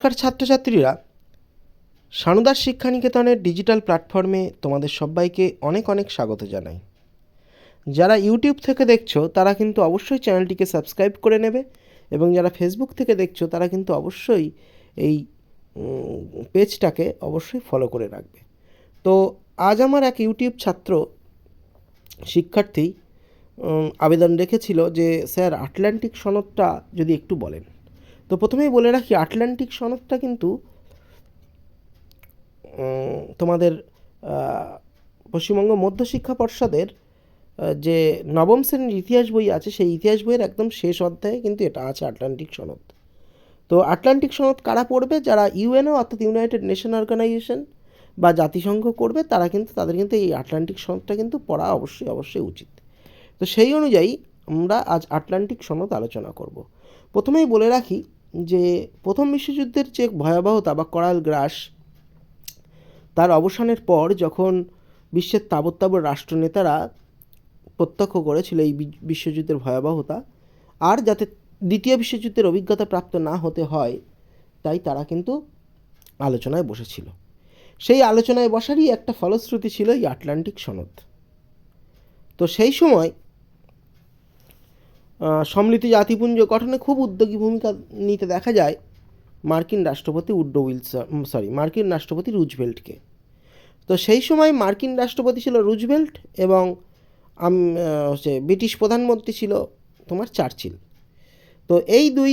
নমস্কার ছাত্রছাত্রীরা। সানুদাস শিক্ষানিকেতনের ডিজিটাল প্ল্যাটফর্মে তোমাদের সবাইকে অনেক অনেক স্বাগত জানাই। যারা ইউটিউব থেকে দেখছ, তারা কিন্তু অবশ্যই চ্যানেলটিকে সাবস্ক্রাইব করে নেবে এবং যারা ফেসবুক থেকে দেখছ, তারা কিন্তু অবশ্যই এই পেজটাকে অবশ্যই ফলো করে রাখবে। তো আজ আমার এক ইউটিউব ছাত্র শিক্ষার্থী আবেদন রেখেছিল যে, স্যার, আটলান্টিক সনদটা যদি একটু বলেন। তো প্রথমেই বলে রাখি, আটলান্টিক সনদটা কিন্তু তোমাদের পশ্চিমবঙ্গ মধ্যশিক্ষা পর্ষদের যে নবম শ্রেণির ইতিহাস বই আছে, সেই ইতিহাস বইয়ের একদম শেষ অধ্যায়ে কিন্তু এটা আছে আটলান্টিক সনদ। তো আটলান্টিক সনদ কারা পড়বে? যারা ইউএনও অর্থাৎ ইউনাইটেড নেশন অর্গানাইজেশন বা জাতিসংঘ করবে, তারা কিন্তু, তাদের কিন্তু এই আটলান্টিক সনদটা কিন্তু পড়া অবশ্যই অবশ্যই উচিত। তো সেই অনুযায়ী আমরা আজ আটলান্টিক সনদ আলোচনা করব। প্রথমেই বলে রাখি যে প্রথম বিশ্বযুদ্ধের যে ভয়াবহতা বা করাল গ্রাস, তার অবসানের পর যখন বিশ্বের তাবৎ রাষ্ট্রনেতারা প্রত্যক্ষ করেছিল এই বিশ্বযুদ্ধের ভয়াবহতা, আর যাতে দ্বিতীয় বিশ্বযুদ্ধের অভিজ্ঞতা প্রাপ্ত না হতে হয়, তাই তারা কিন্তু আলোচনায় বসেছিল। সেই আলোচনায় বসারই একটা ফলশ্রুতি ছিল এই আটলান্টিক সনদ। তো সেই সময় সম্মিলিত জাতিপুঞ্জ গঠনে খুব উদ্যোগী ভূমিকা নিতে দেখা যায় মার্কিন রাষ্ট্রপতি উড্ডো উইলসন সরি মার্কিন রাষ্ট্রপতি রুজভেল্টকে। তো সেই সময় মার্কিন রাষ্ট্রপতি ছিল রুজভেল্ট এবং হচ্ছে ব্রিটিশ প্রধানমন্ত্রী ছিল তোমার চার্চিল। তো এই দুই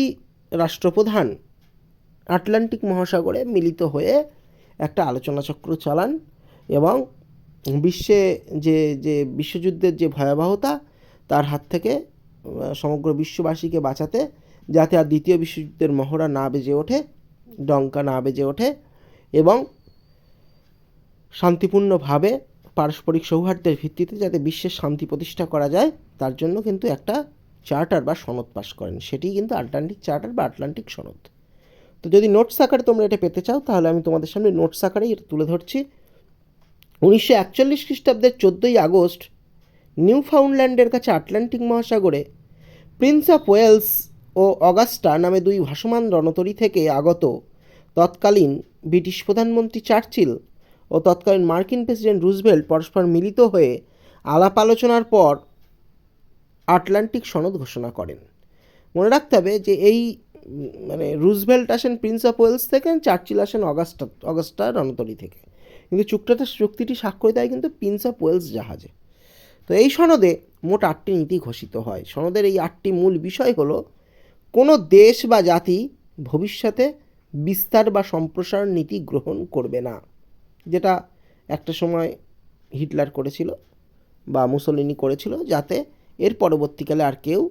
রাষ্ট্রপ্রধান আটলান্টিক মহাসাগরে মিলিত হয়ে একটা আলোচনা চক্র চালান এবং বিশ্বে যে যে বিশ্বযুদ্ধের যে ভয়াবহতা, তার হাত থেকে সমগ্র বিশ্ববাসীকে বাঁচাতে, যাতে আর দ্বিতীয় বিশ্বযুদ্ধের মহড়া না বেজে ওঠে, ডঙ্কা না বেজে ওঠে এবং শান্তিপূর্ণভাবে পারস্পরিক সৌহার্দ্যের ভিত্তিতে যাতে বিশ্বের শান্তি প্রতিষ্ঠা করা যায়, তার জন্য কিন্তু একটা চার্টার বা সনদ পাশ করেন। সেটিই কিন্তু আটলান্টিক চার্টার বা আটলান্টিক সনদ। তো যদি নোটস আকারে তোমরা এটা পেতে চাও, তাহলে আমি তোমাদের সামনে নোটস আকারেই এটা তুলে ধরছি। উনিশশো একচল্লিশ খ্রিস্টাব্দের চোদ্দোই আগস্ট নিউ ফাউন্ডল্যান্ডের কাছে আটলান্টিক মহাসাগরে প্রিন্স অফ ওয়েলস ও অগাস্টা নামে দুই ভাসমান রণতরী থেকে আগত। তৎকালীন ব্রিটিশ প্রধানমন্ত্রী চার্চিল ও তৎকালীন মার্কিন প্রেসিডেন্ট রুজভেল্ট পরস্পর মিলিত হয়ে আলাপ আলোচনার পর আটলান্টিক সনদ ঘোষণা করেন। মনে রাখতে হবে যে এই মানে রুজভেল্ট আসেন প্রিন্স অফ ওয়েলস থেকে, চার্চিল আসেন অগাস্টা অগাস্টা রণতরী থেকে। কিন্তু চুক্তিটা, চুক্তিটি স্বাক্ষরিত হয় কিন্তু প্রিন্স অফ ওয়েলস জাহাজে। তো এই সনদে মোট আটটি নীতি ঘোষিত হয়। সনদের এই আটটি মূল বিষয় হলো, কোনো দেশ বা জাতি ভবিষ্যতে বিস্তার বা সম্প্রসারণ নীতি গ্রহণ করবে না, যেটা একটা সময় হিটলার করেছিল বা মুসলিনি করেছিল, যাতে এর পরবর্তীকালে আর কেউ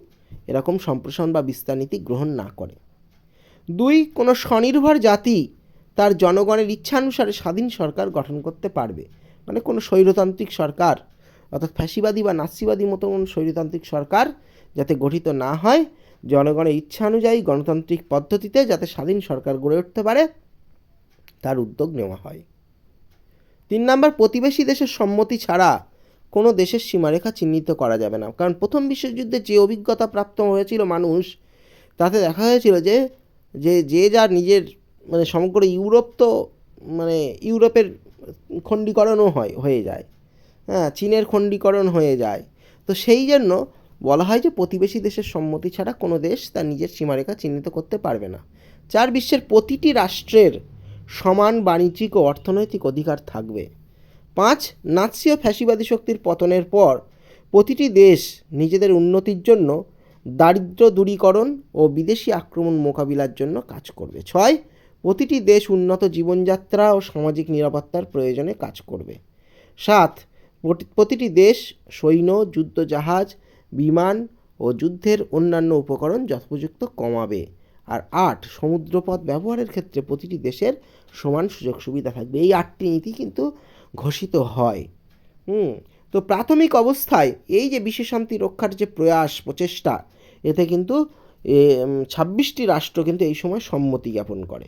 এরকম সম্প্রসারণ বা বিস্তার নীতি গ্রহণ না করে। দুই, কোনো স্বনির্ভর জাতি তার জনগণের ইচ্ছানুসারে স্বাধীন সরকার গঠন করতে পারবে। মানে কোনো স্বৈরতান্ত্রিক সরকার অর্থাৎ ফ্যাসিবাদী বা নাসিবাদী মতো স্বৈরতান্ত্রিক সরকার যাতে গঠিত না হয়, জনগণের ইচ্ছা অনুযায়ী গণতান্ত্রিক পদ্ধতিতে যাতে স্বাধীন সরকার গড়ে উঠতে পারে, তার উদ্যোগ নেওয়া হয়। তিন নম্বর, প্রতিবেশী দেশের সম্মতি ছাড়া কোনো দেশের সীমারেখা চিহ্নিত করা যাবে না। কারণ প্রথম বিশ্বযুদ্ধে যে অভিজ্ঞতা প্রাপ্ত হয়েছিল মানুষ, তাতে দেখা হয়েছিল যে যে যে যার নিজের মানে সমগ্র ইউরোপ তো মানে ইউরোপের খণ্ডীকরণও হয়, হয়ে যায়। হ্যাঁ চীনের খণ্ডীকরণ হয়ে যায়। তো সেই জন্য বলা হয় যে প্রতিবেশী দেশের সম্মতি ছাড়া কোনো দেশ তার নিজের সীমারেখা চিহ্নিত করতে পারবে না। চার বিশ্বের প্রতিটি রাষ্ট্রের সমান বাণিজ্যিক ও অর্থনৈতিক অধিকার থাকবে। পাঁচ, নাৎসি ও ফ্যাসিবাদী শক্তির পতনের পর প্রতিটি দেশ নিজেদের উন্নতির জন্য দারিদ্র দূরীকরণ ও বিদেশি আক্রমণ মোকাবিলার জন্য কাজ করবে। ছয়, প্রতিটি দেশ উন্নত জীবনযাত্রা ও সামাজিক নিরাপত্তার প্রয়োজনে কাজ করবে। সাত প্রতিটি দেশ, সৈন্য, যুদ্ধজাহাজ, বিমান ও যুদ্ধের অন্যান্য উপকরণ যথোপযুক্ত কমাবে। আর আট, সমুদ্রপথ ব্যবহারের ক্ষেত্রে প্রতিটি দেশের সমান সুযোগ সুবিধা থাকবে। এই আটটি নীতি কিন্তু ঘোষিত হয়। হুম, তো প্রাথমিক অবস্থায় এই যে বিশ্ব শান্তি রক্ষার যে প্রয়াস, প্রচেষ্টা, এতে কিন্তু ছাব্বিশটি রাষ্ট্র কিন্তু এই সময় সম্মতি জ্ঞাপন করে।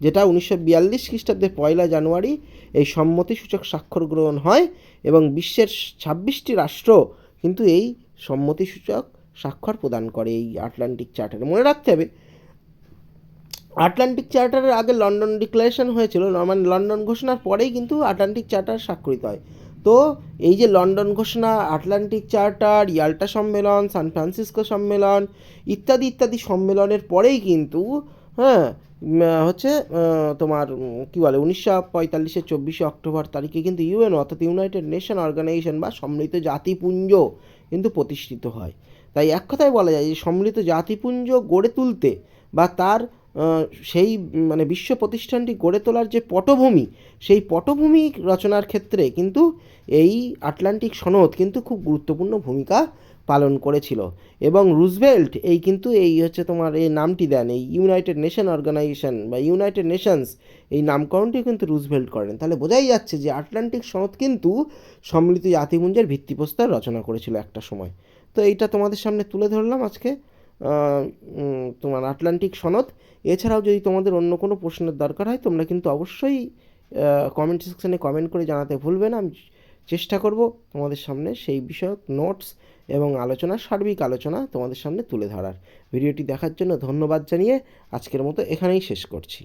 যেটা উনিশশো বিয়াল্লিশ খ্রিস্টাব্দের পয়লা জানুয়ারি এই সম্মতিসূচক স্বাক্ষর গ্রহণ হয় এবং বিশ্বের ছাব্বিশটি রাষ্ট্র কিন্তু এই সম্মতিসূচক স্বাক্ষর প্রদান করে এই আটলান্টিক চার্টারে। মনে রাখতে হবে, আটলান্টিক চার্টারের আগে লন্ডন ডিক্লারেশন হয়েছিল মানে লন্ডন ঘোষণার পরেই কিন্তু আটলান্টিক চার্টার স্বাক্ষরিত হয়। তো এই যে লন্ডন ঘোষণা, আটলান্টিক চার্টার, ইয়াল্টা সম্মেলন, সান ফ্রান্সিসকো সম্মেলন ইত্যাদি ইত্যাদি সম্মেলনের পরেই কিন্তু হ্যাঁ হচ্ছে তোমার কী বলে, উনিশশো পঁয়তাল্লিশের চব্বিশে অক্টোবর তারিখে কিন্তু ইউএনও অর্থাৎ ইউনাইটেড নেশন অর্গানাইজেশন বা সম্মিলিত জাতিপুঞ্জ কিন্তু প্রতিষ্ঠিত হয়। তাই এক কথায় বলা যায় যে, সম্মিলিত জাতিপুঞ্জ গড়ে তুলতে বা তার সেই মানে বিশ্ব প্রতিষ্ঠানটি গড়ে তোলার যে পটভূমি, সেই পটভূমি রচনার ক্ষেত্রে কিন্তু এই আটলান্টিক সনদ কিন্তু খুব গুরুত্বপূর্ণ ভূমিকা পালন করেছিল। এবং রুজভেল্ট এই কিন্তু এই হচ্ছে তোমার এই নামটি দেন, এই ইউনাইটেড নেশন অর্গানাইজেশন বা ইউনাইটেড নেশনস এই নামকরণটি কিন্তু রুজভেল্ট করেন। তাহলে বোঝাই যাচ্ছে যে আটলান্টিক সনদ কিন্তু সম্মিলিত জাতিপুঞ্জের ভিত্তিপ্রস্তর রচনা করেছিল একটা সময়। তো এইটা তোমাদের সামনে তুলে ধরলাম আজকে তোমার আটলান্টিক সনদ। এছাড়াও যদি তোমাদের অন্য কোনো প্রশ্নের দরকার হয়, তোমরা কিন্তু অবশ্যই কমেন্ট সেকশানে কমেন্ট করে জানাতে ভুলবে না। আমি চেষ্টা করব তোমাদের সামনে সেই বিষয়ক নোটস এবং আলোচনা, সার্বিক আলোচনা তোমাদের সামনে তুলে ধরার। ভিডিওটি দেখার জন্য ধন্যবাদ জানিয়ে আজকের মতো এখানেই শেষ করছি।